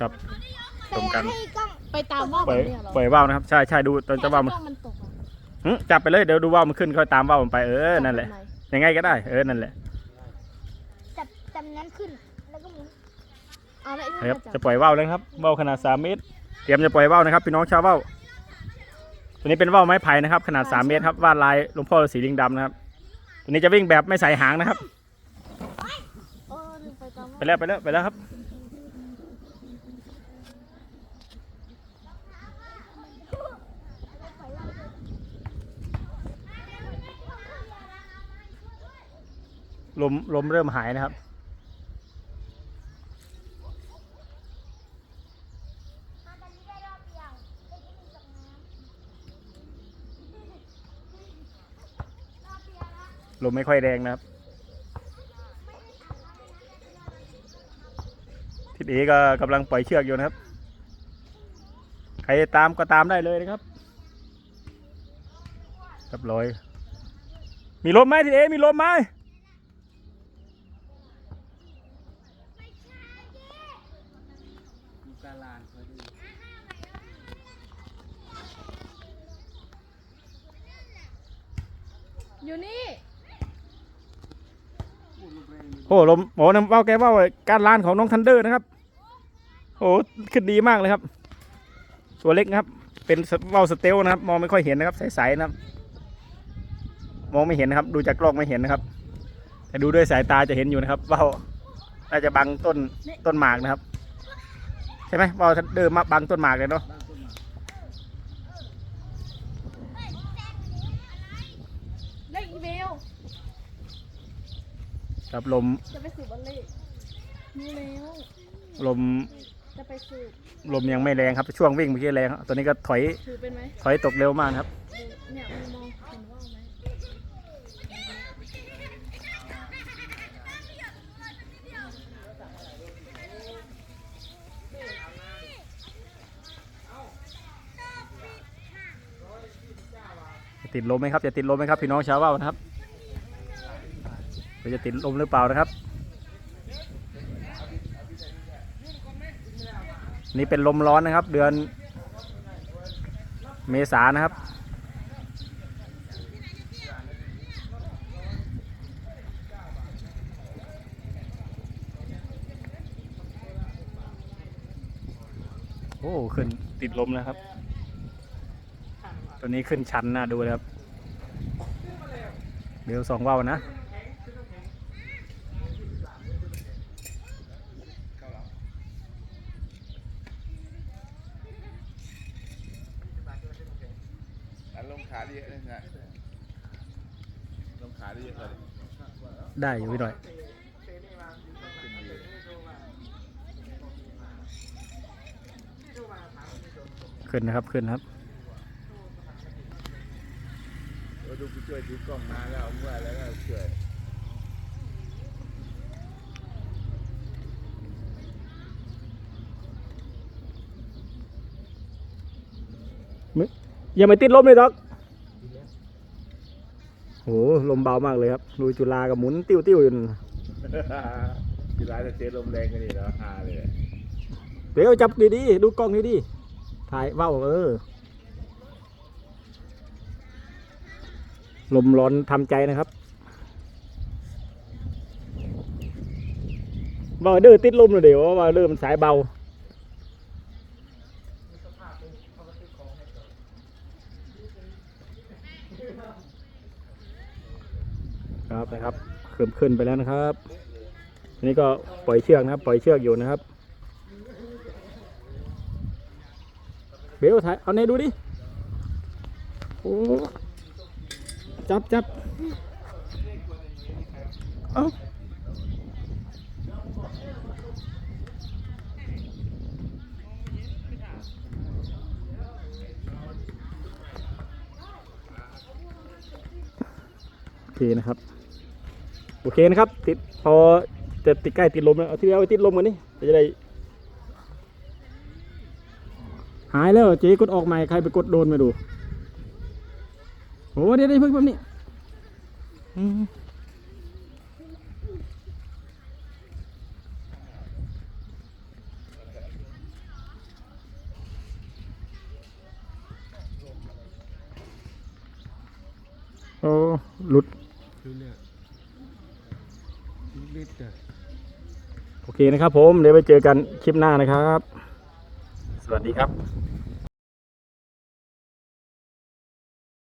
ครับตรงกันให้กล้องไปตามว่าวปล่อยเนี่ยเหรอปล่อยว่าวนะครับ ใช่ใช่ดูตอนจะว่าวมันกล้องมันตกอะหึจับไปเลยเดี๋ยวดูว่าวมันขึ้นค่อยตามว่าวมันไปเออนั่นแหละจับยังไงก็ได้เออนั่นแหละจับจับนั้นขึ้น แล้วก็หมุนเอาแล้วไอ้นี่นะครับมาจัจะบปล่อยว่าวแล้วนะครับว่าวขนาด3เมตร เตรียมจะปล่อยว่าวนะครับพี่น้องชาวว่าวตัวนี้เป็นว่าวไม้ไผ่นะครับ ขนาด3เมตรครับวาดลายหลวงพ่อฤาษีลิงดำนะครับตัวนี้จะวิ่งแบบไม่ใส่หางนะครับ เออลืมไปตามไปว่าวแล้วไปแล้วไปแล้วครับ ลมลมเริ่มหายนะครับลมไม่ค่อยแรงนะครับ ทิศเอก็กำลังปล่อยเชือกอยู่นะครับ ใครตามก็ตามได้เลยนะครับเรียบร้อย มีลมไหมทิศเอมีลมไหม อยู่นี่โอ้ลมโอ้น้ำว่าแกว่าวการล้านของน้องทันเดอร์นะครับโอ้ขึ้นดีมากเลยครับ ตัวเล็กนะครับ เป็นว่าสเตลนะครับ มองไม่ค่อยเห็นนะครับใสๆนะครับ มองไม่เห็นนะครับ ดูจากกล้องไม่เห็นนะครับ แต่ดูด้วยสายตาจะเห็นอยู่นะครับว่าน่าจะบังต้นต้นหมากนะครับ ใช่ไหมว่าทันเดอร์มาบังต้นหมากเลยเนาะ ได้อี เมลครับลมจะไปสืบบอลเล่นี่แล้วลมจะไปสืบลมยังไม่แรงครับช่วงวิ่งเมื่อกี้แรงครับตัวนี้ก็ถอยถือเป็นไหมถอยตกเร็วมากนะครับดูเนี่ยมันมองเห็นว่าวไหม จะ ติดลมไหมครับจะติดลมไหมครับพี่น้องชาวว่าวนะครับจะติดลมหรือเปล่านะครับ นี่เป็นลมร้อนนะครับ เดือนเมษานะครับโอ้ขึ้นติดลมนะครับ ตัวนี้ขึ้นชั้นนะดูเลยครับเดี๋ยวสองว่าวนะลงขาได้เยอยนะลงขาได้เยอะเลยได้อยู่พี่หน่อยขึ้นนะครับขึ้นนะครับ เออดูผู้ช่วยถือกล้องมาแล้วเอาเมื่อแล้วก็ช่วยอย่าไปติดลมเลยดอกโหลมเบามากเลยครับลุยจุฬากับหมุนติ้วติ้วๆอยู่นั่นกีฬาจะเจอลมแรงกันนี่แล้วฮาเลยเดี๋ยวจับดีๆดูกล้องดีๆถ่ายว่าวเออ ลมร้อนทำใจนะครับว่าเดือติดลมเลยเดี๋ยวว่าเดือมันสายเบาครับนะครับขึ้นขึ้นไปแล้วนะครับอันนี้ก็ปล่อยเชือกนะครับ ปล่อยเชือกอยู่นะครับ เบลถ่ายเอาในดูดิโอ้ จับจับเอาโอเคนะครับ โอเคนะครับ ติดพอจะติดใกล้ติดลมแล้วเอาที่เอาไปติดลมกันนี่จะได้หายแล้วเจ๊กดออกใหม่ใครไปกดโดนมาดู โอ้เดี๋ยวได้พึ่งแบบนี้โอ้หลุดโอเคนะครับผม เดี๋ยวไปเจอกันคลิปหน้านะครับ สวัสดีครับ